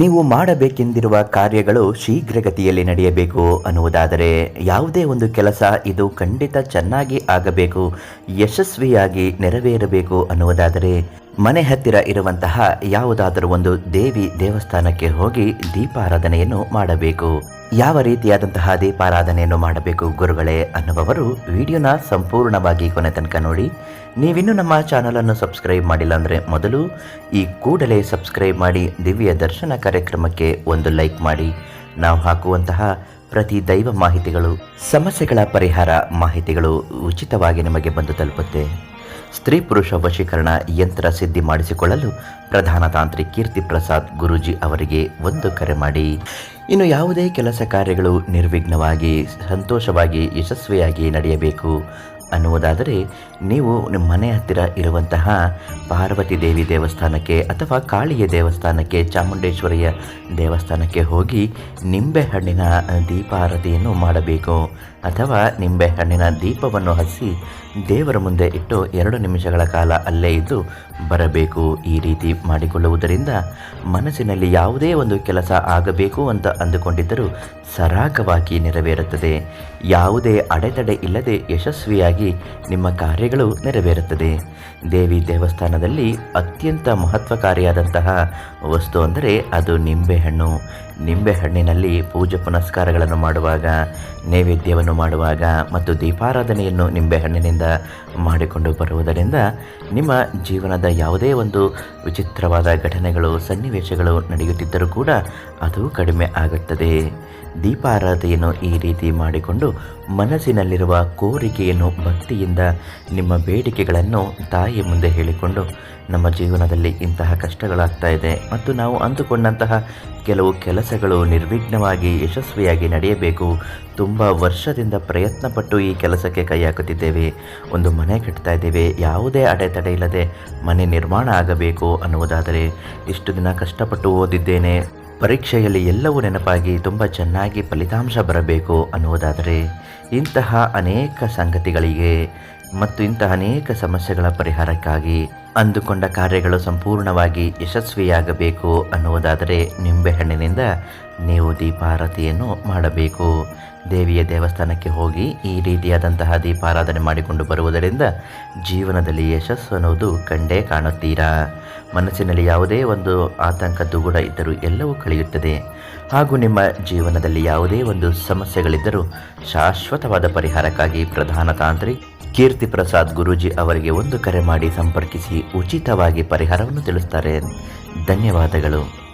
ನೀವು ಮಾಡಬೇಕೆಂದಿರುವ ಕಾರ್ಯಗಳು ಶೀಘ್ರಗತಿಯಲ್ಲಿ ನಡೆಯಬೇಕು ಅನ್ನುವುದಾದರೆ ಯಾವುದೇ ಒಂದು ಕೆಲಸ ಇದು ಖಂಡಿತ ಚೆನ್ನಾಗಿ ಆಗಬೇಕು, ಯಶಸ್ವಿಯಾಗಿ ನೆರವೇರಬೇಕು ಅನ್ನುವುದಾದರೆ ಮನೆ ಹತ್ತಿರ ಇರುವಂತಹ ಯಾವುದಾದರೂ ಒಂದು ದೇವಿ ದೇವಸ್ಥಾನಕ್ಕೆ ಹೋಗಿ ದೀಪಾರಾಧನೆಯನ್ನು ಮಾಡಬೇಕು. ಯಾವ ರೀತಿಯಾದಂತಹ ದೀಪಾರಾಧನೆಯನ್ನು ಮಾಡಬೇಕು ಗುರುಗಳೇ ಅನ್ನುವವರು ವಿಡಿಯೋನ ಸಂಪೂರ್ಣವಾಗಿ ಕೊನೆ ತನಕ ನೋಡಿ. ನೀವಿನ್ನೂ ನಮ್ಮ ಚಾನಲನ್ನು ಸಬ್ಸ್ಕ್ರೈಬ್ ಮಾಡಿಲ್ಲ ಅಂದರೆ ಮೊದಲು ಈ ಕೂಡಲೇ ಸಬ್ಸ್ಕ್ರೈಬ್ ಮಾಡಿ, ದಿವ್ಯ ದರ್ಶನ ಕಾರ್ಯಕ್ರಮಕ್ಕೆ ಒಂದು ಲೈಕ್ ಮಾಡಿ. ನಾವು ಹಾಕುವಂತಹ ಪ್ರತಿ ದೈವ ಮಾಹಿತಿಗಳು, ಸಮಸ್ಯೆಗಳ ಪರಿಹಾರ ಮಾಹಿತಿಗಳು ಉಚಿತವಾಗಿ ನಿಮಗೆ ಬಂದು ತಲುಪುತ್ತೆ. ಸ್ತ್ರೀ ಪುರುಷ ವಶೀಕರಣ ಯಂತ್ರ ಸಿದ್ಧಿ ಮಾಡಿಸಿಕೊಳ್ಳಲು ಪ್ರಧಾನ ತಾಂತ್ರಿ ಕೀರ್ತಿ ಪ್ರಸಾದ್ ಗುರೂಜಿ ಅವರಿಗೆ ಒಂದು ಕರೆ ಮಾಡಿ. ಇನ್ನು ಯಾವುದೇ ಕೆಲಸ ಕಾರ್ಯಗಳು ನಿರ್ವಿಘ್ನವಾಗಿ, ಸಂತೋಷವಾಗಿ, ಯಶಸ್ವಿಯಾಗಿ ನಡೆಯಬೇಕು ಅನ್ನುವುದಾದರೆ ನೀವು ನಿಮ್ಮ ಮನೆ ಹತ್ತಿರ ಇರುವಂತಹ ಪಾರ್ವತಿ ದೇವಿ ದೇವಸ್ಥಾನಕ್ಕೆ ಅಥವಾ ಕಾಳಿಯ ದೇವಸ್ಥಾನಕ್ಕೆ, ಚಾಮುಂಡೇಶ್ವರಿಯ ದೇವಸ್ಥಾನಕ್ಕೆ ಹೋಗಿ ನಿಂಬೆಹಣ್ಣಿನ ದೀಪಾರತಿಯನ್ನು ಮಾಡಬೇಕು. ಅಥವಾ ನಿಂಬೆಹಣ್ಣಿನ ದೀಪವನ್ನು ಹಚ್ಚಿ ದೇವರ ಮುಂದೆ ಇಟ್ಟು ಎರಡು ನಿಮಿಷಗಳ ಕಾಲ ಅಲ್ಲೇ ಇದ್ದು ಬರಬೇಕು ಈ ರೀತಿ ಮಾಡಿಕೊಳ್ಳುವುದರಿಂದ ಮನಸ್ಸಿನಲ್ಲಿ ಯಾವುದೇ ಒಂದು ಕೆಲಸ ಆಗಬೇಕು ಅಂತ ಅಂದುಕೊಂಡಿದ್ದರೂ ಸರಾಗವಾಗಿ ನೆರವೇರುತ್ತದೆ. ಯಾವುದೇ ಅಡೆತಡೆ ಇಲ್ಲದೆ ಯಶಸ್ವಿಯಾಗಿ ನಿಮ್ಮ ಕಾರ್ಯಗಳು ನೆರವೇರುತ್ತದೆ. ದೇವಿ ದೇವಸ್ಥಾನದಲ್ಲಿ ಅತ್ಯಂತ ಮಹತ್ವಕಾರಿಯಾದಂತಹ ವಸ್ತು ಅಂದರೆ ಅದು ನಿಂಬೆಹಣ್ಣು ನಿಂಬೆಹಣ್ಣಿನಲ್ಲಿ ಪೂಜೆ ಪುನಸ್ಕಾರಗಳನ್ನು ಮಾಡುವಾಗ ನೈವೇದ್ಯವನ್ನು ಮಾಡುವಾಗ ಮತ್ತು ದೀಪಾರಾಧನೆಯನ್ನು ನಿಂಬೆಹಣ್ಣಿನಿಂದ ಮಾಡಿಕೊಂಡು ಬರುವುದರಿಂದ ನಿಮ್ಮ ಜೀವನದ ಯಾವುದೇ ಒಂದು ವಿಚಿತ್ರವಾದ ಘಟನೆಗಳು, ಸನ್ನಿವೇಶಗಳು ನಡೆಯುತ್ತಿದ್ದರೂ ಕೂಡ ಅದು ಕಡಿಮೆ ಆಗುತ್ತದೆ. ದೀಪಾರಾಧನೆಯನ್ನು ಈ ರೀತಿ ಮಾಡಿಕೊಂಡು ಮನಸ್ಸಿನಲ್ಲಿರುವ ಕೋರಿಕೆಯನ್ನು ಭಕ್ತಿಯಿಂದ ನಿಮ್ಮ ಬೇಡಿಕೆಗಳನ್ನು ತಾಯಿ ಮುಂದೆ ಹೇಳಿಕೊಂಡು ನಮ್ಮ ಜೀವನದಲ್ಲಿ ಇಂತಹ ಕಷ್ಟಗಳಾಗ್ತಾ ಇದೆ ಮತ್ತು ನಾವು ಅಂದುಕೊಂಡಂತಹ ಕೆಲವು ಕೆಲಸಗಳು ನಿರ್ವಿಘ್ನವಾಗಿ ಯಶಸ್ವಿಯಾಗಿ ನಡೆಯಬೇಕು. ತುಂಬ ವರ್ಷದಿಂದ ಪ್ರಯತ್ನಪಟ್ಟು ಈ ಕೆಲಸಕ್ಕೆ ಕೈ ಹಾಕುತ್ತಿದ್ದೇವೆ. ಒಂದು ಮನೆ ಕಟ್ತಾ ಇದ್ದೇವೆ. ಯಾವುದೇ ಅಡೆತಡೆ ಇಲ್ಲದೆ ಮನೆ ನಿರ್ಮಾಣ ಆಗಬೇಕು ಅನ್ನುವುದಾದರೆ ಇಷ್ಟು ದಿನ ಕಷ್ಟಪಟ್ಟು ಓದಿದ್ದೇನೆ. ಪರೀಕ್ಷೆಯಲ್ಲಿ ಎಲ್ಲವೂ ನೆನಪಾಗಿ ತುಂಬ ಚೆನ್ನಾಗಿ ಫಲಿತಾಂಶ ಬರಬೇಕು ಅನ್ನುವುದಾದರೆ ಇಂತಹ ಅನೇಕ ಸಂಗತಿಗಳಿಗೆ ಮತ್ತು ಇಂತಹ ಅನೇಕ ಸಮಸ್ಯೆಗಳ ಪರಿಹಾರಕ್ಕಾಗಿ ಅಂದುಕೊಂಡ ಕಾರ್ಯಗಳು ಸಂಪೂರ್ಣವಾಗಿ ಯಶಸ್ವಿಯಾಗಬೇಕು ಅನ್ನುವುದಾದರೆ ನಿಂಬೆಹಣ್ಣಿನಿಂದ ನೀವು ದೀಪಾರತಿಯನ್ನು ಮಾಡಬೇಕು. ದೇವಿಯ ದೇವಸ್ಥಾನಕ್ಕೆ ಹೋಗಿ ಈ ರೀತಿಯಾದಂತಹ ದೀಪಾರಾಧನೆ ಮಾಡಿಕೊಂಡು ಬರುವುದರಿಂದ ಜೀವನದಲ್ಲಿ ಯಶಸ್ಸು ಅನ್ನುವುದು ಕಂಡೇ ಕಾಣುತ್ತೀರಾ? ಮನಸ್ಸಿನಲ್ಲಿ ಯಾವುದೇ ಒಂದು ಆತಂಕ, ದುಗುಡ ಇದ್ದರೂ ಎಲ್ಲವೂ ಕಳೆಯುತ್ತದೆ. ಹಾಗೂ ನಿಮ್ಮ ಜೀವನದಲ್ಲಿ ಯಾವುದೇ ಒಂದು ಸಮಸ್ಯೆಗಳಿದ್ದರೂ ಶಾಶ್ವತವಾದ ಪರಿಹಾರಕ್ಕಾಗಿ ಪ್ರಧಾನ ತಾಂತ್ರಿಕ್ ಕೀರ್ತಿ ಪ್ರಸಾದ್ ಗುರೂಜಿ ಅವರಿಗೆ ಒಂದು ಕರೆ ಮಾಡಿ ಸಂಪರ್ಕಿಸಿ ಉಚಿತವಾಗಿ ಪರಿಹಾರವನ್ನು ತಿಳಿಸ್ತಾರೆ. ಧನ್ಯವಾದಗಳು.